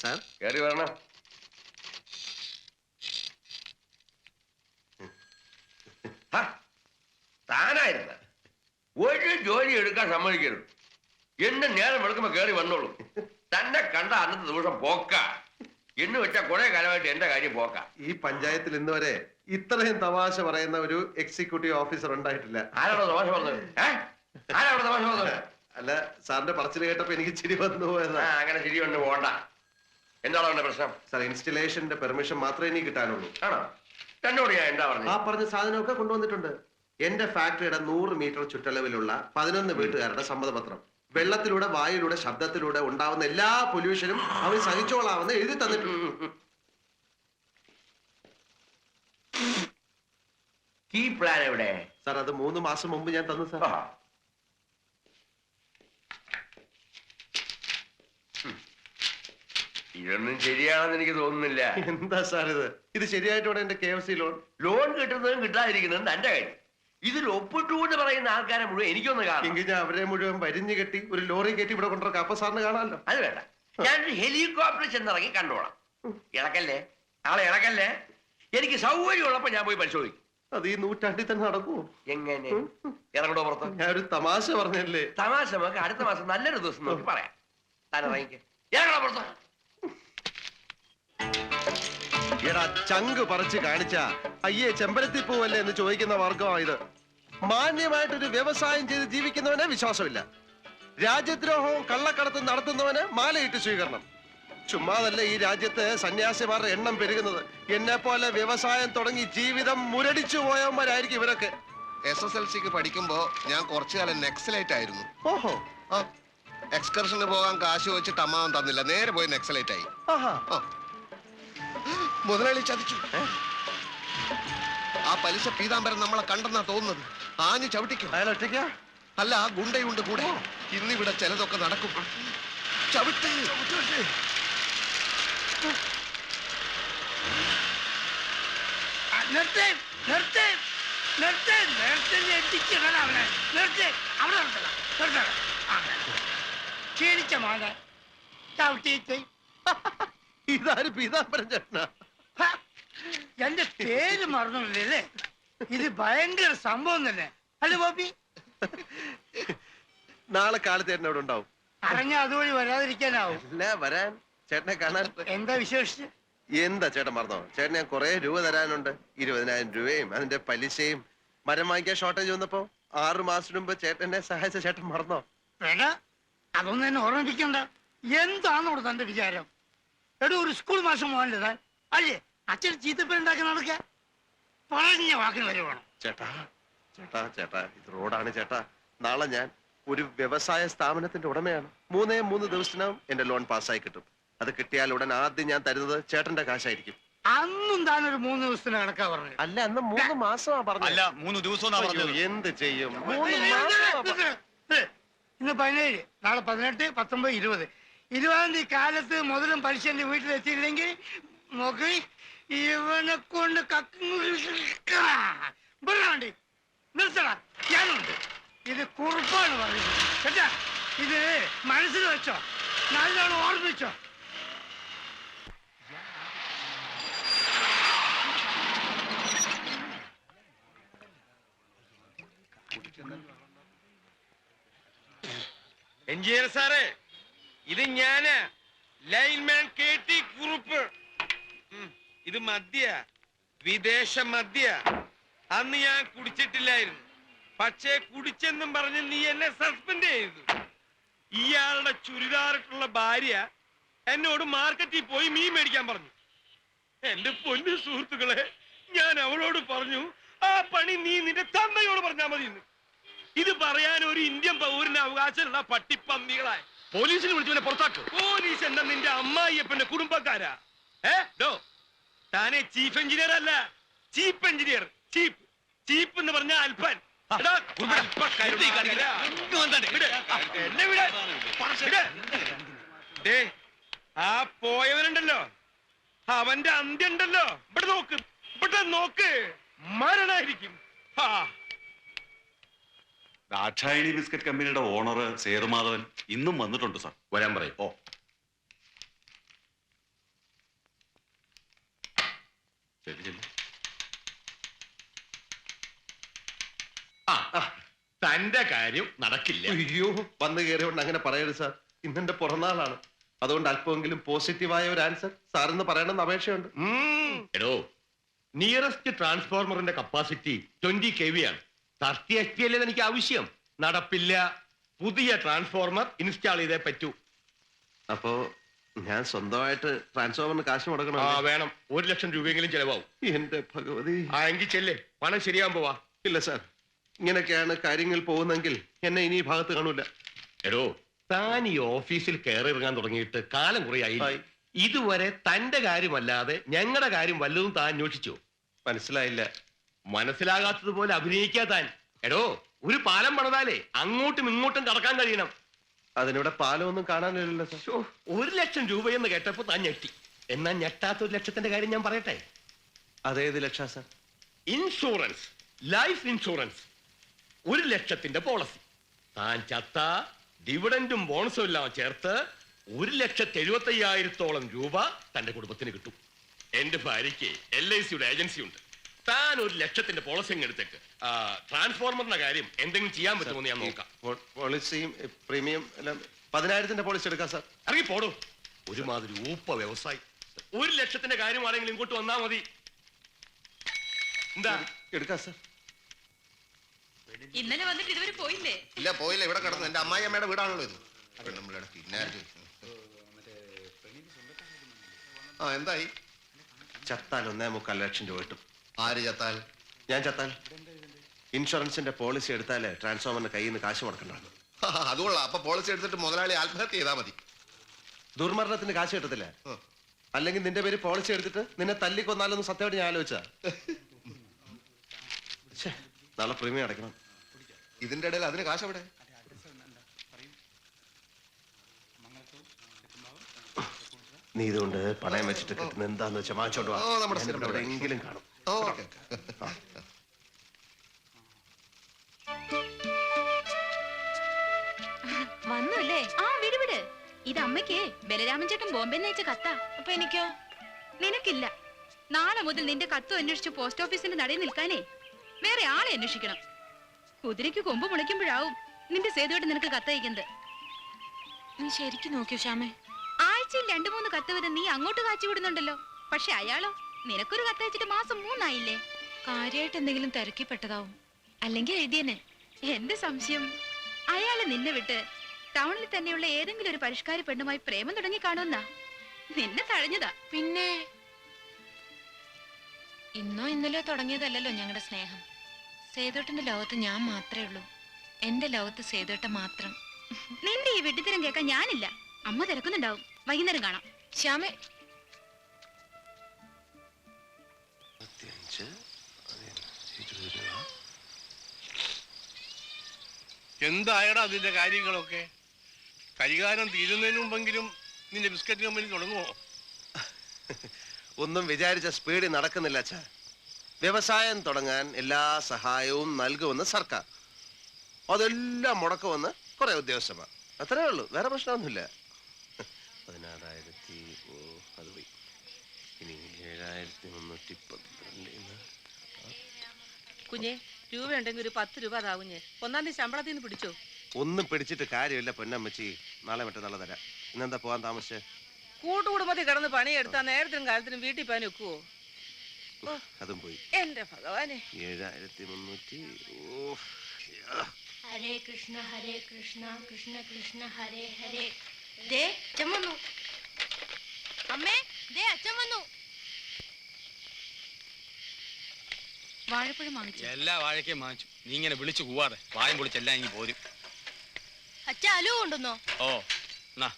Sir? കയറി വരണം? താനായിരുന്ന. ഒരു ജോലി എടുക്കാൻ സമ്മതിക്കരുത്. എന്നെ നേരം വെളുക്കുമ്പോ കയറി വന്നോളൂ. തന്നെ കണ്ട അന്നത്തെ ദിവസം പോക്ക. എന്ന് വെച്ചാൽ കുറെ കാലമായിട്ട് എന്റെ കാര്യം പോക്ക. ഈ പഞ്ചായത്തിൽ ഇന്ന് വരെ ഇത്രയും തമാശ പറയുന്ന ഒരു എക്സിക്യൂട്ടീവ് ഓഫീസർ ഉണ്ടായിട്ടില്ല. ആരാണോ തമാശ പറഞ്ഞത്? ആരാണോ തമാശ പറഞ്ഞത്? അല്ല സാറിന്റെ പറച്ചിൽ കേട്ടപ്പോ എനിക്ക് ചിരി വന്നു പോയതാ. അങ്ങനെ ചിരി കൊണ്ട് പോണ്ട. എന്താണോ എന്റെ പ്രശ്നം? സാർ ഇൻസ്റ്റലേഷന്റെ പെർമിഷൻ മാത്രമേ ഇനി കിട്ടാനുള്ളൂ. ആണോ? എന്നോട് ഞാൻ എന്താ ആ പറഞ്ഞ സാധനമൊക്കെ കൊണ്ടുവന്നിട്ടുണ്ട്. എന്റെ ഫാക്ടറിയുടെ നൂറ് മീറ്റർ ചുറ്റളവിലുള്ള പതിനൊന്ന് വീട്ടുകാരുടെ സമ്മതപത്രം. വെള്ളത്തിലൂടെ വായിലൂടെ ശബ്ദത്തിലൂടെ ഉണ്ടാവുന്ന എല്ലാ പൊല്യൂഷനും അവർ സഹിച്ചോളാമെന്ന് എഴുതി തന്നിട്ടുണ്ട്. കീ പ്ലാൻ എവിടെ? സാർ അത് മൂന്ന് മാസം മുമ്പ് ഞാൻ തന്നു സാർ ആ. ഉം. ഇതൊന്നും ശരിയാണെന്ന് എനിക്ക് തോന്നുന്നില്ല. എന്താ സാർ ഇത്? ഇത് ശരിയായിട്ടോടെ എന്റെ K F C loan loan കിട്ടുന്നതും കിട്ടാതിരിക്കുന്നതും തന്റെ കാര്യം. ഇതിൽ ഒപ്പിട്ടു എന്ന് പറയുന്ന ആൾക്കാരെ മുഴുവൻ എനിക്കൊന്ന് കാണാം എങ്കിൽ ഞാൻ അവരെ മുഴുവൻ വരിഞ്ഞു കെട്ടി ഒരു ലോറി കയറ്റി ഇവിടെ കൊണ്ടുവരാം അപ്പൊ സാറിന് കാണാമല്ലോ. അത് വേണ്ട. ഞാനൊരു ഹെലികോപ്റ്റർ ചെന്നിറങ്ങി കണ്ടോളാം ഇളക്കല്ലേ? ആളെ ഇളക്കല്ലേ? എനിക്ക് സൗകര്യമുള്ളപ്പോ ഞാൻ പോയി പരിശോധിക്കും. അത് ഈ നൂറ്റാണ്ടിൽ തന്നെ നടക്കുമോ എങ്ങനെ? ഇറങ്ങണോ പുറത്ത്? ഞാൻ ഒരു തമാശ പറഞ്ഞല്ലേ? തമാശ നമുക്ക് അടുത്ത മാസം നല്ലൊരു ദിവസം നോക്കി പറയാം. താൻ ഇറങ്ങിക്ക്. പുറത്ത്. എടാ ചങ്ക് പറിച്ച് കാണിച്ച. അയ്യേ ചെമ്പരത്തി പൂവല്ലേ എന്ന് ചോദിക്കുന്ന വർഗമാണ് ഇത്. മാന്യമായിട്ടൊരു വ്യവസായം ചെയ്ത് ജീവിക്കുന്നവനെ വിശ്വാസമില്ല. രാജ്യദ്രോഹവും കള്ളക്കടത്തും നടത്തുന്നവന് മാലയിട്ട് സ്വീകരണം. ചുമ്മാതല്ല ഈ രാജ്യത്ത് സന്യാസിമാരുടെ എണ്ണം പെരുകുന്നത്. എന്നെ പോലെ വ്യവസായം തുടങ്ങി ജീവിതം മുരടിച്ചു പോയവന്മാരായിരിക്കും ഇവരൊക്കെ. എസ് എസ് എൽ സിക്ക് പഠിക്കുമ്പോ ഞാൻ കുറച്ചു കാലം നെക്സലൈറ്റ് ആയിരുന്നു. ഓഹോ. ആ എക്സ്കർഷന് പോകാൻ കാശ് വെച്ചിട്ട് അമ്മാവൻ തന്നില്ല. നേരെ പോയി നെക്സലൈറ്റ് ആയി. ആഹാ. ആ. മുതലാളി ചതിച്ചു. ആ പലിശ പീതാംബരൻ നമ്മളെ കണ്ടെന്നാ തോന്നുന്നത്. ആഞ്ഞു ചവിട്ടിക്കും. അയാൾ ഒറ്റയ്ക്ക? അല്ല ആ ഗുണ്ടയുണ്ട് കൂടെ. ഇന്നിവിടെ ചിലതൊക്കെ നടക്കും. ചവിട്ടി. ആ, നിർത്ത് നിർത്ത് നിർത്ത് നിർത്ത് ഞെട്ടിച്ചിടണം അവനെ. നിർത്ത് അവിടെ നിർത്തണം നിർത്തണം അങ്ങനെ ക്ഷീണിച്ച മോനെ. ചവിട്ടിയിട്ട്. ഇതാര് പീതാംബരൻ ചേട്ടനാ? ഹ, എന്റെ പേര് മറന്നില്ലേ ഇത് ഭയങ്കര സംഭവം തന്നെ. അല്ലേ ബോബി? നാളെ കാലത്ത് ചേട്ടൻ അവിടെ ഉണ്ടാവും. അറിഞ്ഞ അതുവഴി വരാതിരിക്കാനാവും. അല്ല വരാൻ ചേട്ടനെ കാണാൻ. എന്താ വിശേഷിച്ച്? എന്താ ചേട്ടൻ മറന്നോ? ചേട്ടൻ ഞാൻ കുറെ രൂപ തരാനുണ്ട്. ഇരുപതിനായിരം രൂപയും അതിന്റെ പലിശയും. മരം വാങ്ങിക്കാൻ ഷോർട്ടേജ് വന്നപ്പോ ആറു മാസത്തിന് മുമ്പ് ചേട്ടനെ സഹായിച്ച ചേട്ടൻ മറന്നോ? വേണ്ട അതൊന്നും എന്നെ ഓർമ്മിപ്പിക്കണ്ട. എന്താണോ തന്റെ വിചാരം? എടോ ഒരു സ്കൂൾ മാസം പോകാന്റെ അല്ലേ? അച്ഛൻ ചീത്തപ്പേരുണ്ടാക്കി നടക്ക പറഞ്ഞ വാക്കിന് വരെ വേണം ചേട്ടാ ചേട്ടാ ചേട്ടാ ഇത് റോഡാണ് ചേട്ടാ. നാളെ ഞാൻ ഒരു വ്യവസായ സ്ഥാപനത്തിന്റെ ഉടമയാണ്. മൂന്നേ മൂന്ന് ദിവസത്തിനകം എന്റെ ലോൺ പാസ്സായി കിട്ടും. അത് കിട്ടിയാൽ ഉടൻ ആദ്യം ഞാൻ തരുന്നത് ചേട്ടന്റെ കാശായിരിക്കും. അന്നും താനൊരു മൂന്ന് ദിവസത്തിന് കണക്കാ പറഞ്ഞത്. അല്ല അന്ന് മൂന്ന് മാസമാ അല്ല പറഞ്ഞത് മൂന്ന് ദിവസം പറഞ്ഞത്. എന്ത് ചെയ്യും? മൂന്ന് മാസമാ ഇന്ന് പതിനേഴ് നാളെ പതിനെട്ട് പത്തൊമ്പത് ഇരുപത്. ഇരുപതാം തീയതി കാലത്ത് മുതലും പലിശ എന്റെ വീട്ടിലെത്തിയില്ലെങ്കിൽ നോക്കി ഇവനെ കൊണ്ട് കക്കുണ്ടി നിർത്തട. ഞാനുണ്ട്. ഇത് കുറുപ്പാണ് പറയുന്നത്. കേട്ടാ? ഇത് മനസ്സിൽ വെച്ചോ. നല്ലോണം ഓർമ്മിച്ചോ. എഞ്ചിനീയർ സാറേ ഇത് ഞാൻ. Lineman K T Kurup. ഇത് മദ്യ. വിദേശ മദ്യ. അന്ന് ഞാൻ കുടിച്ചിട്ടില്ലായിരുന്നു. പക്ഷേ കുടിച്ചെന്നും പറഞ്ഞ് നീ എന്നെ സസ്പെൻഡ് ചെയ്തു. ഇയാളുടെ ചുരിദാറിട്ടുള്ള ഭാര്യ എന്നോട് മാർക്കറ്റിൽ പോയി മീൻ മേടിക്കാൻ പറഞ്ഞു. എന്റെ പൊന്നു സുഹൃത്തുക്കളെ ഞാൻ അവളോട് പറഞ്ഞു ആ പണി നീ നിന്റെ തന്നയോട് പറഞ്ഞാൽ മതി ഇത് പറയാൻ ഒരു ഇന്ത്യൻ പൗരന് അവകാശമുള്ള പട്ടിപ്പന്നികളായ. പോലീസിന് വിളിച്ചു പുറത്താക്കും. പോലീസ് എന്താ നിന്റെ അമ്മായിയപ്പന്റെ കുടുംബക്കാരാ? ഏ? ഡോ താനെ ചീഫ് എഞ്ചിനീയർ അല്ല. ചീഫ് എഞ്ചിനീയർ ചീപ്പ് ചീപ്പ് എന്ന് പറഞ്ഞ അൽപ്പൻ എടാ, അല്പക്കരുതി കാണിക്കലാ. വിട്. എന്നെ വിട്. വിട്. ദേ, ആ പോയവനുണ്ടല്ലോ. അവന്റെ അന്ത്യം ഉണ്ടല്ലോ. ഇവിടെ നോക്ക്. ഇവിടെ നോക്ക്. മരണായിരിക്കും. ദാക്ഷായണി ബിസ്ക്കറ്റ് കമ്പനിയുടെ ഓണർ സേതുമാധവൻ ഇന്നും വന്നിട്ടുണ്ട് സാർ. വരാൻ പറയും. ഓ ചെല്ലു, ചെല്ലു. ആ തന്റെ കാര്യം നടക്കില്ല. അയ്യോ വന്നു കയറിയോണ്ട് അങ്ങനെ പറയരുത് സാർ. ഇന്നെന്റെ പുറന്നാളാണ്. അതുകൊണ്ട് അല്പമെങ്കിലും പോസിറ്റീവായ ഒരു ആൻസർ സാറിന്ന് പറയണമെന്ന് അപേക്ഷയുണ്ട്. എടോ നിയറസ്റ്റ് ട്രാൻസ്ഫോർമറിന്റെ കപ്പാസിറ്റി ട്വന്റി കെ വി ആണ്. തർട്ടി എച്ച് പി അല്ലേ എനിക്ക് ആവശ്യം? നടപ്പില്ല. പുതിയ ട്രാൻസ്ഫോർമർ ഇൻസ്റ്റാൾ ചെയ്തേ പറ്റൂ. അപ്പോ ഞാൻ സ്വന്തമായിട്ട് ട്രാൻസ്ഫോമറിന് കാശ് മുടക്കണം ആ വേണം. ഒരു ലക്ഷം രൂപയെങ്കിലും ചെലവാകും എന്റെ ഭഗവതി. ആ എങ്കിൽ ചെല്ലേ. പണം ശരിയാകുമ്പോ പോവാ. ഇല്ല സാർ. ഇങ്ങനെയൊക്കെയാണ് കാര്യങ്ങൾ പോകുന്നെങ്കിൽ എന്നെ ഇനി ഈ ഭാഗത്ത് കാണൂല. എടോ താൻ ഈ ഓഫീസിൽ കയറി ഇറങ്ങാൻ തുടങ്ങിയിട്ട് കാലം കുറയായി ആയി. ഇതുവരെ തന്റെ കാര്യമല്ലാതെ ഞങ്ങളുടെ കാര്യം വല്ലതും താൻ അന്വേഷിച്ചു? മനസ്സിലായില്ല. മനസ്സിലാകാത്തതുപോലെ അഭിനയിക്കാ താൻ. എടോ ഒരു പാലം പണിതാലേ അങ്ങോട്ടും ഇങ്ങോട്ടും കടക്കാൻ കഴിയണം. അതിനിവിടെ പാലമൊന്നും കാണാനില്ലല്ലോ സാർ. ശ്ശോ, ഒരു ലക്ഷം രൂപയെന്ന് കേട്ടപ്പോ താൻ ഞെട്ടി. എന്നാ ഞെട്ടാത്ത ഒരു ലക്ഷത്തിന്റെ കാര്യം ഞാൻ പറയട്ടെ? അതേത് ലക്ഷ സാർ? ഇൻഷുറൻസ് ലൈഫ് ഇൻഷുറൻസ് ഒരു ലക്ഷത്തിന്റെ പോളിസി താൻ ചത്ത ഡിവിഡന്റും ബോണസും എല്ലാം ചേർത്ത് ഒരു ലക്ഷത്തി എഴുപത്തി രൂപ തന്റെ കുടുംബത്തിന് കിട്ടും. എന്റെ ഭാര്യയ്ക്ക് എൽ ഐ സിയുടെ ഏജൻസി ഉണ്ട്. താൻ ഒരു ലക്ഷത്തിന്റെ പോളിസി എടുത്തേക്ക്. ട്രാൻസ്ഫോർമറിന്റെ കാര്യം എന്തെങ്കിലും ചെയ്യാൻ പറ്റുമോ എന്ന് ഞാൻ നോക്കാം. പോളിസിയും പ്രീമിയം എല്ലാം പതിനായിരത്തിന്റെ പോളിസി എടുക്കാം സാർ. ഇറങ്ങി പോടോ. ഒരുമാതിരി ഊപ്പ വ്യവസായി. ഒരു ലക്ഷത്തിന്റെ കാര്യം ആരെങ്കിലും ഇങ്ങോട്ട് വന്നാ മതി. എന്താ? എടുക്കാം സാർ. ഇന്നലെ വന്നിട്ട് ഇതുവരെ പോയില്ലേ? ഇല്ല പോയില്ല. ഇവിടെ കിടന്നു എന്റെ അമ്മായി അമ്മയുടെ വീടാണല്ലോ ഇത്. പെണ്ണുമ്പിള്ളയുടെ പിന്നെ? ആ എന്തായി? ചത്താൽ ഒന്നേ മുക്കാൽ ലക്ഷം രൂപ കിട്ടും. ആര് ചത്താൽ? ഞാൻ ചത്താൽ? ഇൻഷുറൻസിന്റെ പോളിസി എടുത്താലേ ട്രാൻസ്ഫോമറിന്റെ കയ്യിൽ നിന്ന് കാശ് മുടക്കണ്ട അതുകൊള്ളാം അപ്പൊ പോളിസി എടുത്തിട്ട് മുതലാളി ആത്മഹത്യ ചെയ്താൽ മതി. ദുർമരണത്തിന് കാശ് കിട്ടത്തില്ല. അല്ലെങ്കിൽ നിന്റെ പേര് പോളിസി എടുത്തിട്ട് നിന്നെ തല്ലിക്കൊന്നാലൊന്ന് സത്യമായിട്ട് ഞാൻ ആലോചിച്ചാ. നല്ല നാളെ പ്രീമിയം അടയ്ക്കണം. ഇതിന്റെ ഇടയിൽ അതിന് കാശ് എവിടെ? നീ ഇതുകൊണ്ട് പണയം വെച്ചിട്ട് കിട്ടുന്ന എന്താന്ന് വെച്ചാൽ വാങ്ങിച്ചോണ്ട് എവിടെയെങ്കിലും കാണും. വന്നുല്ലേ? ആ വിട് വിട്. ഇത് അമ്മയ്ക്ക് ബലരാമൻ ചേട്ടൻ ബോംബെ നയിച്ച കത്താ. അപ്പൊ എനിക്കോ? നിനക്കില്ല. നാളെ മുതൽ നിന്റെ കത്ത് അന്വേഷിച്ച് പോസ്റ്റ് ഓഫീസിന്റെ നടയിൽ നിൽക്കാനേ. വേറെ ആളെ അന്വേഷിക്കണം. കുതിരയ്ക്ക് കൊമ്പ് മുളയ്ക്കുമ്പോഴാവും നിന്റെ സേതുവായിട്ട് നിനക്ക് കത്തയക്കുന്നത് നീ ശരിക്കും നോക്കിയോ ശ്യാമേ? ആഴ്ചയിൽ രണ്ടു മൂന്ന് കത്ത് വരെ നീ അങ്ങോട്ട് കാച്ചി വിടുന്നുണ്ടല്ലോ. പക്ഷെ അയാളോ? നിനക്കൊരു കത്തയച്ചിട്ട് മാസം മൂന്നായില്ലേ? കാര്യമായിട്ട് എന്തെങ്കിലും തിരക്കിപ്പെട്ടതാവും. അല്ലെങ്കിൽ എഴുതിയനെ എന്റെ സംശയം? അയാൾ നിന്നെ വിട്ട് ടൗണിൽ തന്നെയുള്ള ഏതെങ്കിലും ഒരു പരിഷ്കാര പെണ്ണുമായി പ്രേമം തുടങ്ങി കാണുമെന്നാ? നിന്നെ തഴഞ്ഞതാ. പിന്നെ? ഇന്നോ ഇന്നലെയോ തുടങ്ങിയതല്ലല്ലോ ഞങ്ങളുടെ സ്നേഹം. സേതോട്ടന്റെ ലോകത്ത് ഞാൻ മാത്രമേ ഉള്ളൂ. എന്റെ ലോകത്ത് സേതോട്ട മാത്രം. നിന്റെ ഈ വെട്ടിത്തരം കേൾക്കാൻ ഞാനില്ല. അമ്മ തിരക്കുന്നുണ്ടാവും. വൈകുന്നേരം കാണാം. ശ്യാമേ എന്തായടാ അതിന്റെ കാര്യങ്ങളൊക്കെ? കരികാരം തീരുന്നതിന് മുമ്പെങ്കിലും നിന്റെ ബിസ്ക്കറ്റ് കമ്പനി തുടങ്ങുമോ ഒന്നും വിചാരിച്ച സ്പീഡിൽ നടക്കുന്നില്ല അച്ഛാ. വ്യവസായം തുടങ്ങാൻ എല്ലാ സഹായവും നൽകുമെന്ന് സർക്കാർ. അതെല്ലാം മുടക്കുമെന്ന് കുറെ ഉദ്യോഗസ്ഥന്മാർ. അത്രേ ഉള്ളൂ വേറെ പ്രശ്നമൊന്നുമില്ല. പതിനാറായിരത്തി ഓ അത് പോയി. ഇനി ഏഴായിരത്തി മുന്നൂറ്റി പന്ത്രണ്ട് കുഞ്ഞെ രൂപ ഉണ്ടെങ്കിൽ ഒരു പത്ത് രൂപ അതാവുഞ്ഞേ ഒന്നാം തീയതി ശമ്പളത്തിൽ നിന്ന് പിടിച്ചോ? ഒന്നും പിടിച്ചിട്ട് കാര്യമില്ല പൊന്നമ്മച്ചി. നാളെ മറ്റന്നാളെ തരാം. ഇന്നെന്താ പോകാൻ താമസിച്ചേ? കൂട്ടുകുടുംബത്തിൽ കിടന്ന് പണിയെടുത്താ നേരത്തിനും കാലത്തിനും വീട്ടിൽ പോകാൻ ഒക്കുവോ? അതും പോയി. എന്റെ ഭഗവാനെ. ഏഴായിരത്തി മുന്നൂറ്റി ഓ യാ. ഹരേ കൃഷ്ണ ഹരേ കൃഷ്ണ കൃഷ്ണ കൃഷ്ണ ഹരേ ഹരേ. ദേ അച്ഛൻ വന്നു. അമ്മേ ദേ അച്ഛൻ വന്നു. വാഴപ്പഴം വാങ്ങിച്ചു. എല്ലാ വാഴയ്ക്കും വാങ്ങിച്ചു. നീ ഇങ്ങനെ വിളിച്ചു കൂവാതെ വായം പൊളിച്ചെല്ലാം ഇനി പോരും. അച്ഛാ അലു കൊണ്ടുവന്നോ? ഓ എന്നാ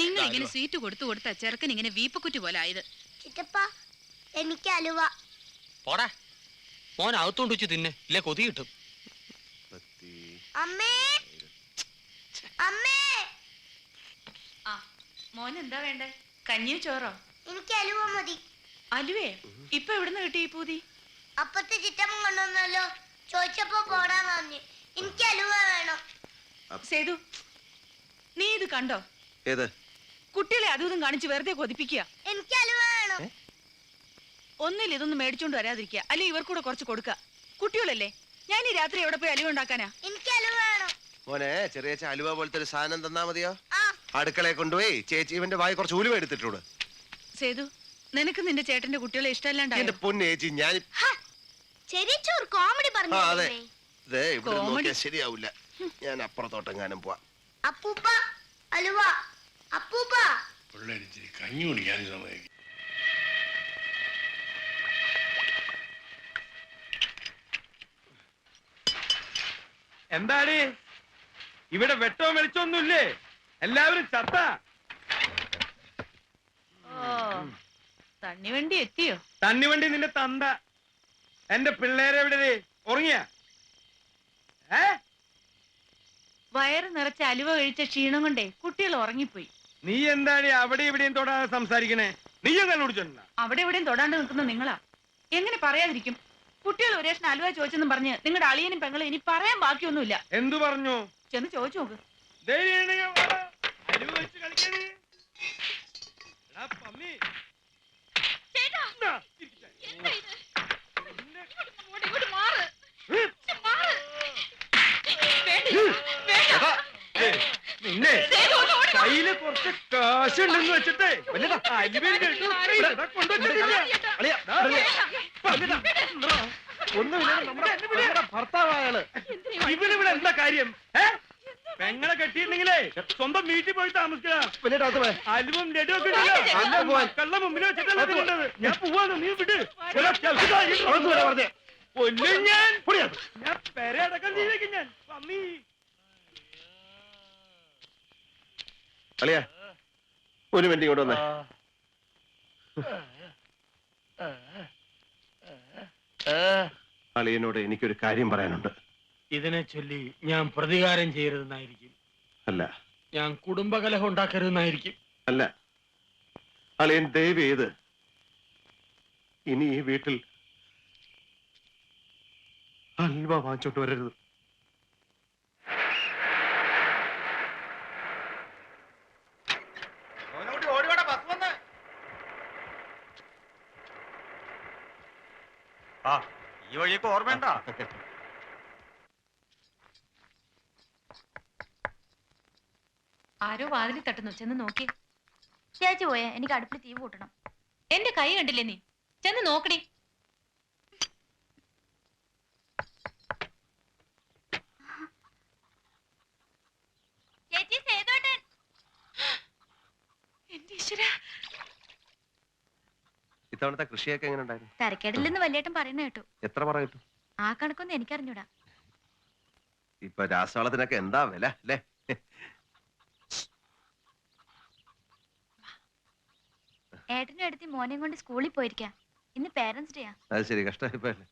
നിങ്ങൾ ഇങ്ങനെ സ്വീറ്റ് കൊടുത്തു കൊടുത്ത ചെറുക്കൻ ഇങ്ങനെ വീപ്പക്കുറ്റി പോലെ ആയത്. ചിറ്റപ്പ എനിക്ക് അലുവ. പോടാ. മോൻ അകത്തോണ്ട് വെച്ച് തിന്നെ. ഇല്ലേ കൊതി കിട്ടും. പത്തി അമ്മേ. അമ്മേ. ആ മോൻ എന്താ വേണ്ടേ? കഞ്ഞിയോ ചോറോ? എനിക്ക് അലുവ മതി. അലുവേ ഇപ്പൊ എവിടുന്ന് കിട്ടി ഈ പൂതി? അപ്പത്തെ ചിറ്റമ്മ കൊണ്ടുവന്നല്ലോ. ചോദിച്ചപ്പോ പോടാൻ പറഞ്ഞു. എനിക്ക് അലുവ വേണം. സേതു നീ ഇത് കണ്ടോ? ഏത്? കുട്ടികളെ അതും ഇതും കാണിച്ച് വെറുതെ കൊതിപ്പിക്കുക. എനിക്ക് അലുവ വേണം. ഒന്നിൽ ഇതൊന്നും മേടിച്ചോണ്ട് വരാതിരിക്കുക. അല്ലെ ഇവർക്കൂടെ കുറച്ച് കൊടുക്ക കുട്ടികളല്ലേ? ഞാൻ ഈ രാത്രി എവിടെ പോയി അലുവ ഉണ്ടാക്കാനാ? എനിക്ക് അലുവ വേണം. മോനെ ചെറിയ അലുവ പോലത്തെ ഒരു സാധനം തന്നാ മതിയോ? അടുക്കളയെ കൊണ്ടുപോയി ചേച്ചി ഇവന്റെ വായി കുറച്ച് ഉലുവ എടുത്തിട്ടുണ്ട് സേതു നിനക്ക് നിന്റെ ചേട്ടന്റെ കുട്ടികളെ ഇഷ്ടമല്ലാണ്ടായോ? എന്റെ പൊന്ന് ചേച്ചി ഞാൻ ചെറിയ കോമഡി പറഞ്ഞു ആ, അതെ. ദേ ഇവിടെ കോമഡി. നോക്കിയാൽ ശരിയാവില്ല ഞാൻ അപ്പുറത്തോട്ടെങ്ങാനും പോവാം. അപ്പൂപ്പ അലുവ അപ്പൂപ്പ. കഞ്ഞി കുടിക്കാൻ എന്താടി? ഇവിടെ വെട്ടോ വെളിച്ചൊന്നുമില്ലേ എല്ലാവരും ചത്ത. തണ്ണി വണ്ടി എത്തിയോ? തണ്ണിവണ്ടി നിന്റെ തന്ത. എന്റെ പിള്ളേരെ എവിടെ ഉറങ്ങിയ? വയറ് നിറച്ച അലുവ കഴിച്ച ക്ഷീണം കൊണ്ടേ കുട്ടികൾ ഉറങ്ങിപ്പോയി. നീ എന്താണ് അവിടെ ഇവിടെയും തൊടാതെ സംസാരിക്കണേ? നീ കണ്ടുപിടിച്ചോണ്ടാ അവിടെ എവിടെയും തൊടാണ്ട് നിൽക്കുന്ന നിങ്ങളാ. എങ്ങനെ പറയാതിരിക്കും? കുട്ടികൾ ഒരേ അലുവ ചോദിച്ചെന്നും പറഞ്ഞ് നിങ്ങളുടെ അളിയനും പെങ്ങളും ഇനി പറയാൻ ബാക്കിയൊന്നുമില്ല. എന്തു പറഞ്ഞു? ചെന്ന് ചോദിച്ചു നോക്ക്. ധൈര്യമുണ്ടെങ്കിൽ വാ. അലുവ വെച്ച് കളിക്കണേ എടാ, പന്നി. ഇന്നാ, ഇരിക്കട്ടെ. നിന്നെ- ഏയ്, നിന്നെ കയ്യിൽ കുറച്ച് വെച്ചിട്ടേ. കൊണ്ടുവച്ചിട്ടില്ല. ദാ, പന്നിടാ. ഒന്നുമില്ല നമ്മുടെ ഭർത്താവായാണ് ഇവനിവിടെ എന്താ കാര്യം? പെങ്ങളെ കെട്ടിയിട്ടുണ്ടെങ്കിലേ സ്വന്തം വീട്ടിൽ പോയി താമസിക്കാം. അലുവും ലഡു ഒക്കെ ഉണ്ടല്ലോ അല്ല, പോവാൻ. മക്കളുടെ മുമ്പിൽ വെച്ചിട്ടല്ല ഞാൻ പോവാണ് നീ വിട്. കൊല്ലും ഞാൻ. ഞാൻ പെരയടക്കം ചെയ്തേക്കും ഞാൻ. പന്നി അളിയാ ഒരു മിനിറ്റ് ഇങ്ങോട്ട് വന്നേ. അളിയനോട് എനിക്കൊരു കാര്യം പറയാനുണ്ട്. ഇതിനെ ചൊല്ലി ഞാൻ പ്രതികാരം ചെയ്യരുതെന്നായിരിക്കും. അല്ല. ഞാൻ കുടുംബകലഹം ഉണ്ടാക്കരുതെന്നായിരിക്കും. അല്ല. അളിയൻ ദയവ് ചെയ്ത് ഇനി ഈ വീട്ടിൽ അൽവ വാങ്ങിച്ചോണ്ട് വരരുത് ആ ഈ വഴിയൊക്കെ ഓർമ്മയുണ്ട? ആരോ വാതിലിൽ തട്ടുന്നു. ചെന്ന് നോക്കി. ചേച്ചി പോയേ. എനിക്ക് അടുപ്പിൽ തീ കൂട്ടണം. എന്റെ കൈ കണ്ടില്ലേ നീ? ചെന്ന് നോക്കടി ചേച്ചി സേതോട്ടൻ എന്റെ ഈശ്വര ഇത്തവണത്തെ കൃഷിയൊക്കെ എങ്ങനെ ഉണ്ടായിരുന്നു തരക്കേടില്ലെന്ന് വലിയേട്ടൻ പറയുന്ന കേട്ടു. എത്ര പറ കിട്ടും? ആ കണക്കൊന്നും എനിക്കറിഞ്ഞൂടാ. ഇപ്പൊ രാസവളത്തിനൊക്കെ എന്താ വില അല്ലേ? ഏട്ടനും എടുത്തി മോനെയും കൊണ്ട് സ്കൂളിൽ പോയിരിക്കാം. ഇന്ന് പേരൻസ് ഡേയാ അത് ശരി കഷ്ടമായിപ്പോയല്ലേ?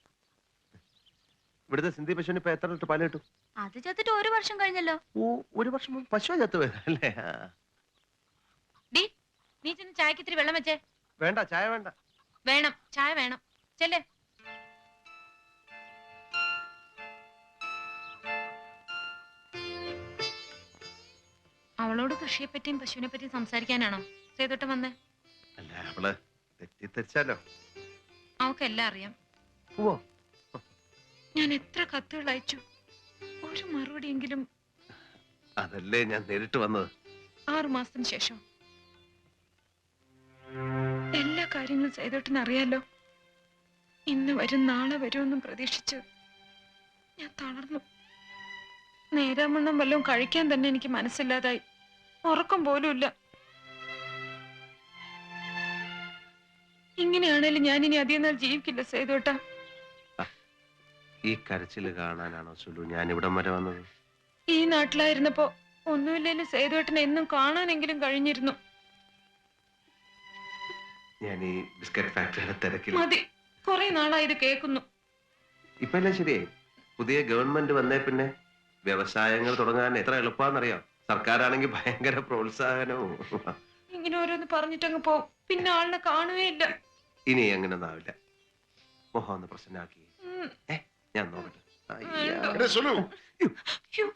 ഇവിടുത്തെ സിന്ധി പശുവിന് ഇപ്പൊ എത്ര ലിറ്റർ പാൽ കിട്ടും? അത് ചത്തിട്ട് ഒരു വർഷം കഴിഞ്ഞല്ലോ. ഓ ഒരു വർഷം മുമ്പ് പശു ചത്തു പോയത് അല്ലേ? ആ. ഡി നീ ചെന്ന് ചായക്ക് ഇത്തിരി വെള്ളം വെച്ചേ. വേണ്ട ചായ വേണ്ട. വേണം ചായ വേണം. ചെല്ലേ. അവളോട് കൃഷിയെ പറ്റിയും പശുവിനെ പറ്റിയും സംസാരിക്കാനാണോ? സേതോട്ടം വന്നേ. അല്ല അവൾ തെറ്റിദ്ധരിച്ചാലോ? അവക്കെല്ലാം അറിയാം. ഓ ഞാൻ എത്ര കത്തുകൾ അയച്ചു. ഒരു മറുപടിയെങ്കിലും. അതല്ലേ ഞാൻ നേരിട്ട് വന്നത്. ആറുമാസത്തിന് ശേഷം. എല്ലാ കാര്യങ്ങളും അറിയാലോ ഇന്ന് വരും നാളെ വരുമെന്നും പ്രതീക്ഷിച്ച് ഞാൻ തളർന്നു. നേരാമണ്ണം വല്ലതും കഴിക്കാൻ തന്നെ എനിക്ക് മനസ്സില്ലാതായി. ഉറക്കം പോലുമില്ല. ഇങ്ങനെയാണേലും ഞാൻ ഇനി അധികം നാൾ ജീവിക്കില്ല സേതോട്ട ഈ കരച്ചിൽ കാണാനാണോ സുലു? ഞാൻ ഇവിടം വരെ വന്നത്. ഈ നാട്ടിലായിരുന്നപ്പോ ഒന്നുമില്ലേലും സേതുവേട്ടനെ എന്നും കാണാനെങ്കിലും കഴിഞ്ഞിരുന്നു. ഞാൻ ഈ ബിസ്ക്കറ്റ് ഫാക്ടറിയുടെ തിരക്കിൽ. മതി. കുറെ നാളായി ഇത് കേൾക്കുന്നു. ഇപ്പൊ അല്ലേ ശരിയായി? പുതിയ ഗവൺമെന്റ് വന്നേ പിന്നെ വ്യവസായങ്ങൾ തുടങ്ങാൻ എത്ര എളുപ്പാന്നറിയാം? സർക്കാരാണെങ്കിൽ ഭയങ്കര പ്രോത്സാഹനവും. ഇങ്ങനെ ഓരോന്ന് പറഞ്ഞിട്ടങ്ങ് പോ പിന്നെ ആളിനെ കാണുകയില്ല ഇനി അങ്ങനെ ഒന്നാവില്ല. മോഹം ഒന്ന് പ്രശ്നമാക്കി. ഞാൻ നോക്കട്ടെ. അയ്യാ. വേണ്ട. എടേ സുലു അയ്യോ.